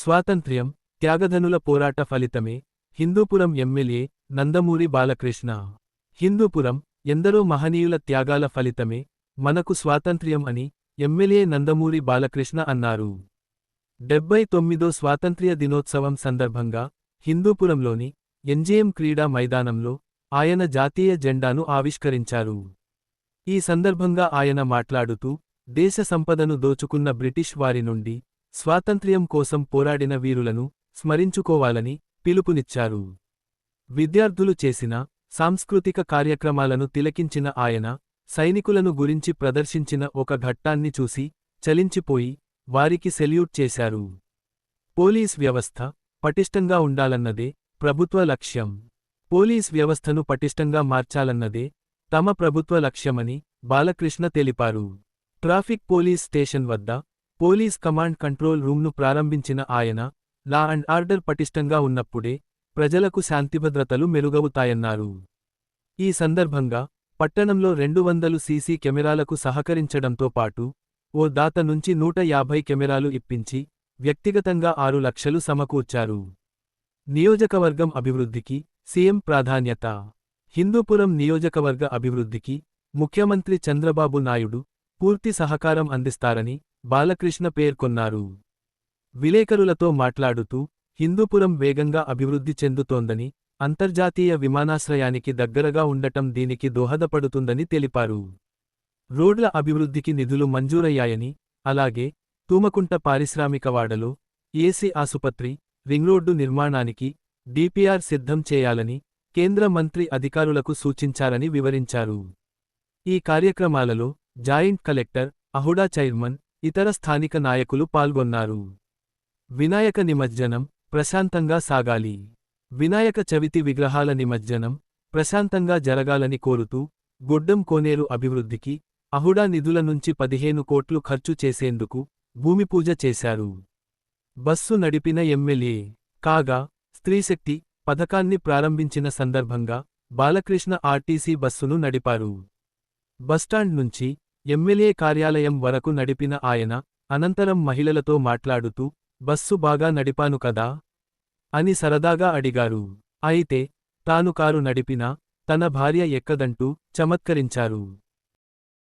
స్వాతంత్ర్యం త్యాగధనుల పోరాట ఫలితమే. హిందూపురం ఎమ్మెల్యే నందమూరి బాలకృష్ణ. హిందూపురం ఎందరో మహనీయుల త్యాగాల ఫలితమే. మనకు స్వాతంత్ర్యం అని ఎమ్మెల్యే నందమూరి బాలకృష్ణ అన్నారు. డెబ్బై తొమ్మిదో స్వాతంత్ర్య దినోత్సవం సందర్భంగా హిందూపురంలోని ఎంజేఎం క్రీడా మైదానంలో ఆయన జాతీయ జెండాను ఆవిష్కరించారు. ఈ సందర్భంగా ఆయన మాట్లాడుతూ దేశ సంపదను దోచుకున్న బ్రిటిష్ వారి నుండి స్వాతంత్ర్యం కోసం పోరాడిన వీరులను స్మరించుకోవాలని పిలుపునిచ్చారు. విద్యార్థులు చేసిన సాంస్కృతిక కార్యక్రమాలను తిలకించిన ఆయన సైనికులను గురించి ప్రదర్శించిన ఒక ఘట్టాన్ని చూసి చలించిపోయి వారికి సెల్యూట్ చేశారు. పోలీస్ వ్యవస్థ పటిష్టంగా ఉండాలన్నదే ప్రభుత్వ లక్ష్యం. పోలీస్ వ్యవస్థను పటిష్టంగా మార్చాలన్నదే తమ ప్రభుత్వ లక్ష్యమని బాలకృష్ణ తెలిపారు. ట్రాఫిక్ పోలీస్ స్టేషన్ వద్ద పోలీస్ కమాండ్ కంట్రోల్ రూమ్ను ప్రారంభించిన ఆయన లా అండ్ ఆర్డర్ పటిష్టంగా ఉన్నప్పుడే ప్రజలకు శాంతిభద్రతలు మెరుగవుతాయన్నారు. ఈ సందర్భంగా పట్టణంలో రెండు వందలు సీసీ కెమెరాలకు సహకరించడంతో పాటు ఓ దాత నుంచి నూట యాభై కెమెరాలు ఇప్పించి వ్యక్తిగతంగా ఆరు లక్షలు సమకూర్చారు. నియోజకవర్గం అభివృద్ధికి సీఎం ప్రాధాన్యత. హిందూపురం నియోజకవర్గ అభివృద్ధికి ముఖ్యమంత్రి చంద్రబాబు నాయుడు పూర్తి సహకారం అందిస్తారని బాలకృష్ణ పేర్కొన్నారు. విలేకరులతో మాట్లాడుతూ హిందూపురం వేగంగా అభివృద్ధి చెందుతోందని అంతర్జాతీయ విమానాశ్రయానికి దగ్గరగా ఉండటం దీనికి దోహదపడుతుందని తెలిపారు. రోడ్ల అభివృద్ధికి నిధులు మంజూరయ్యాయని అలాగే తూమకుంట పారిశ్రామికవాడలో ఏసీ ఆసుపత్రి రింగ్రోడ్డు నిర్మాణానికి డిపిఆర్ సిద్ధం చేయాలని కేంద్ర మంత్రి అధికారులకు సూచించారని వివరించారు. ఈ కార్యక్రమాలలో జాయింట్ కలెక్టర్ అహుడా చైర్మన్ ఇతర స్థానిక నాయకులు పాల్గొన్నారు. వినాయక నిమజ్జనం ప్రశాంతంగా సాగాలి. వినాయక చవితి విగ్రహాల నిమజ్జనం ప్రశాంతంగా జరగాలని కోరుతూ గొడ్డం కోనేరు అభివృద్ధికి అహుడా నిధుల నుంచి పదిహేను కోట్లు ఖర్చు చేసేందుకు భూమిపూజ చేశారు. బస్సు నడిపిన ఎమ్మెల్యే కాగా స్త్రీశక్తి పథకాన్ని ప్రారంభించిన సందర్భంగా బాలకృష్ణ ఆర్టీసీ బస్సును నడిపారు. బస్టాండ్ నుంచి ఎమ్మెల్యే కార్యాలయం వరకు నడిపిన ఆయన అనంతరం మహిళలతో మాట్లాడుతూ బస్సు బాగా నడిపాను కదా అని సరదాగా అడిగారు. అయితే తాను కారు నడిపినా తన భార్య ఎక్కదంటూ చమత్కరించారు.